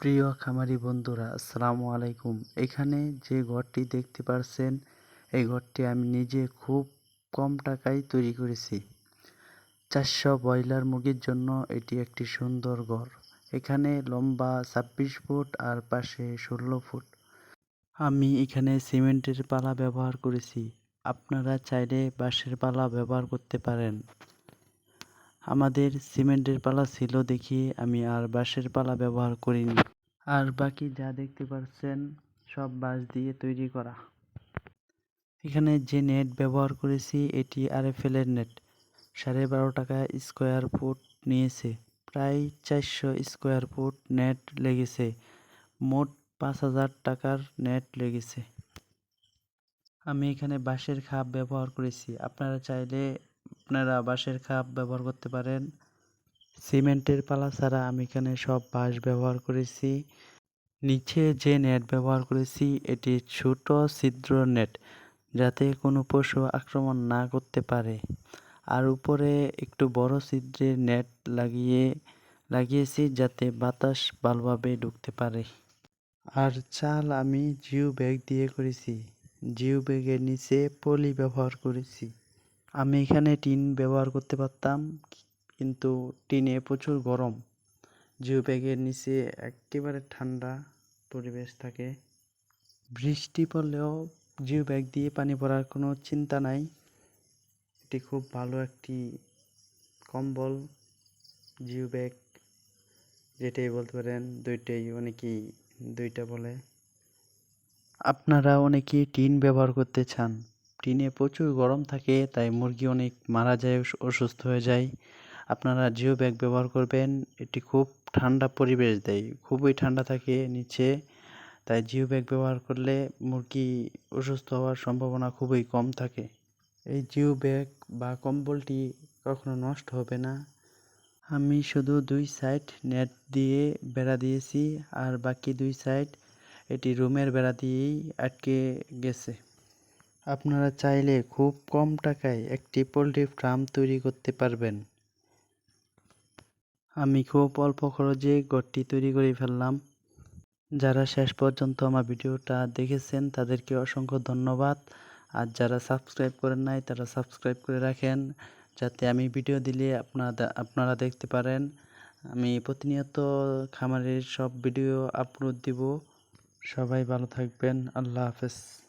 প্রিয় খামারি বন্ধুরা, আসসালামু আলাইকুম। এখানে যে ঘরটি দেখতে পারছেন, এই ঘরটি আমি নিজে খুব কম টাকায় তৈরি করেছি। চারশো ব্রয়লার মুরগির জন্য এটি একটি সুন্দর ঘর। এখানে লম্বা ছাব্বিশ ফুট আর পাশে ষোলো ফুট। আমি এখানে সিমেন্টের পালা ব্যবহার করেছি। আপনারা চাইলে বাঁশের পালা ব্যবহার করতে পারেন। আমাদের সিমেন্টের পালা ছিল দেখি আমি আর বাঁশের পালা ব্যবহার করিনি। আর বাকি যা দেখতে পাচ্ছেন সব বাঁশ দিয়ে তৈরি করা। এখানে যে নেট ব্যবহার করেছি, এটি আরএফএলের নেট। সাড়ে বারো টাকা স্কোয়ার ফুট নিয়েছে। প্রায় চারশো স্কোয়ার ফুট নেট লেগেছে। মোট পাঁচ হাজার টাকার নেট লেগেছে। আমি এখানে বাঁশের খাপ ব্যবহার করেছি। আপনারা চাইলে আপনারা বাঁশের খাপ ব্যবহার করতে পারেন। সিমেন্টের পালা ছাড়া আমি এখানে সব বাঁশ ব্যবহার করেছি। নিচে যে নেট ব্যবহার করেছি, এটি ছোট ছিদ্র নেট যাতে কোনো পশু আক্রমণ না করতে পারে। আর উপরে একটু বড় ছিদ্রের নেট লাগিয়ে, লাগিয়েছি যাতে বাতাস ভালোভাবে ঢুকতে পারে। আর চাল আমি জিও ব্যাগ দিয়ে করেছি। জিও ব্যাগের নিচে পলি ব্যবহার করেছি। আমি এখানে টিন ব্যবহার করতে পারতাম, কিন্তু টিনে প্রচুর গরম। জিও ব্যাগের নিচে একেবারে ঠান্ডা পরিবেশ থাকে। বৃষ্টি পড়লেও জিও ব্যাগ দিয়ে পানি পড়ার কোনো চিন্তা নাই। এটি খুব ভালো একটি কম্বল। জিও ব্যাগ যেটাই বলতে পারেন, দুইটাই অনেকেই, দুইটা বলে। আপনারা অনেকেই টিন ব্যবহার করতে চান। টিনে প্রচুর গরম থাকে, তাই মুরগি অনেক মারা যায় অসুস্থ হয়ে যায়। আপনারা জিও ব্যাগ ব্যবহার করবেন, এটি খুব ঠান্ডা পরিবেশ দেয়, খুবই ঠান্ডা থাকে নিচে। তাই জিও ব্যাগ ব্যবহার করলে মুরগি অসুস্থ হওয়ার সম্ভাবনা খুবই কম থাকে। এই জিও ব্যাগ বা কম্বলটি কখনো নষ্ট হবে না। আমি শুধু দুই সাইড নেট দিয়ে বেড়া দিয়েছি, আর বাকি দুই সাইড এটি রুমের বেড়া দিয়েই আটকে গেছে। আপনারা চাইলে খুব কম টাকায় একটি পোলট্রি ফার্ম তৈরি করতে পারবেন। আমি খুব অল্প খরচে ঘরটি তৈরি করে ফেললাম। যারা শেষ পর্যন্ত আমার ভিডিওটা দেখেছেন, তাদেরকে অসংখ্য ধন্যবাদ। আর যারা সাবস্ক্রাইব করেন নাই, তারা সাবস্ক্রাইব করে রাখেন, যাতে আমি ভিডিও দিলে আপনারা আপনারা দেখতে পারেন। আমি প্রতিনিয়ত খামারের সব ভিডিও আপলোড দিব। সবাই ভালো থাকবেন। আল্লাহ হাফেজ।